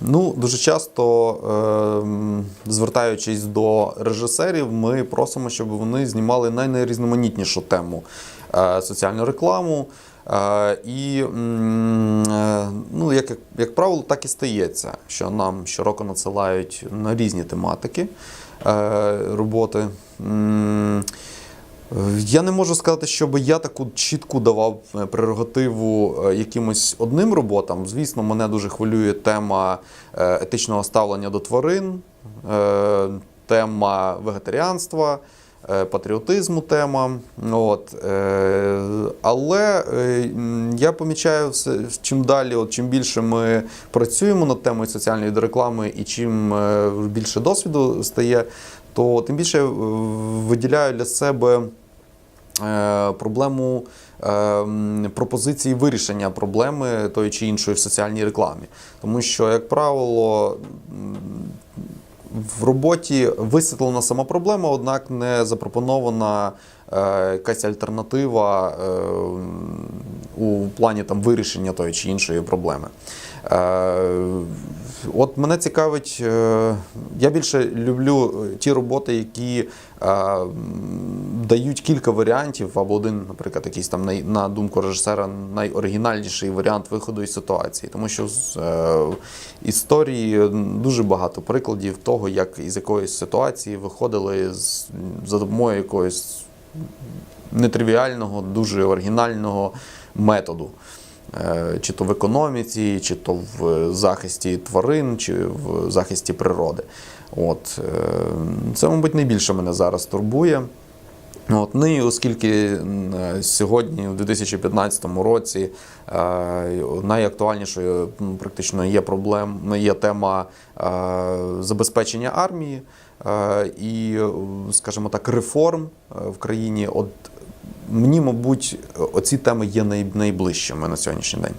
Ну, дуже часто, ем, звертаючись до режисерів, ми просимо, щоб вони знімали найнайрізноманітнішу тему е, соціальну рекламу. Е, І, е, ну, як, як правило, так і стається, що нам щороку надсилають на різні тематики роботи. М, я не можу сказати, щоб я таку чітку давав е, прерогативу е, якимось одним роботам. Звісно, мене дуже хвилює тема е, етичного ставлення до тварин, е, тема вегетаріанства, е, патріотизму тема. От, е, але е, я помічаю, чим далі, от, чим більше ми працюємо над темою соціальної реклами і чим е, більше досвіду стає, то тим більше е, виділяю для себе е, проблему е, пропозиції вирішення проблеми тої чи іншої в соціальній рекламі. Тому що, як правило, в роботі висвітлена сама проблема, однак не запропонована е, якась альтернатива е, у плані там, вирішення тої чи іншої проблеми. Е, От мене цікавить, е, я більше люблю е, ті роботи, які дають кілька варіантів, або один, наприклад, якийсь там на думку режисера найоригінальніший варіант виходу із ситуації. Тому що з історії дуже багато прикладів того, як із якоїсь ситуації виходили за допомогою якогось нетривіального, дуже оригінального методу. Е, Чи то в економіці, чи то в захисті тварин, чи в захисті природи. От, е, це, мабуть, найбільше мене зараз турбує. От, ну і оскільки е, сьогодні, у 2015 році, е, найактуальнішою практично є проблем, є тема е, забезпечення армії і, скажімо так, реформ в країні. От мені, мабуть, оці теми є найближчими на сьогоднішній день.